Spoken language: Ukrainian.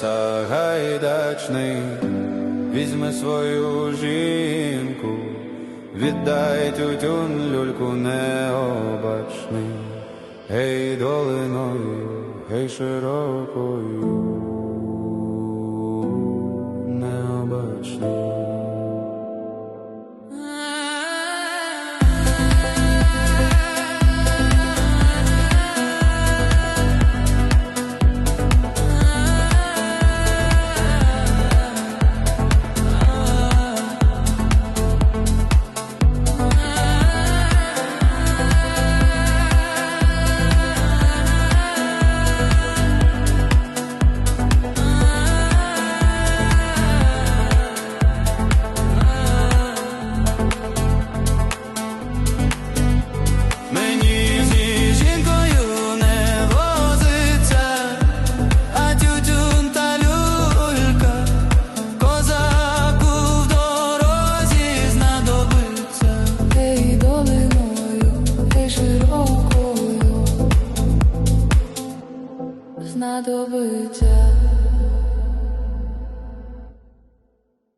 Сагайдачний, візьми свою жінку, віддай тютюн люльку необачний, гей долиною, гей широкою, необачний. Надо добиття.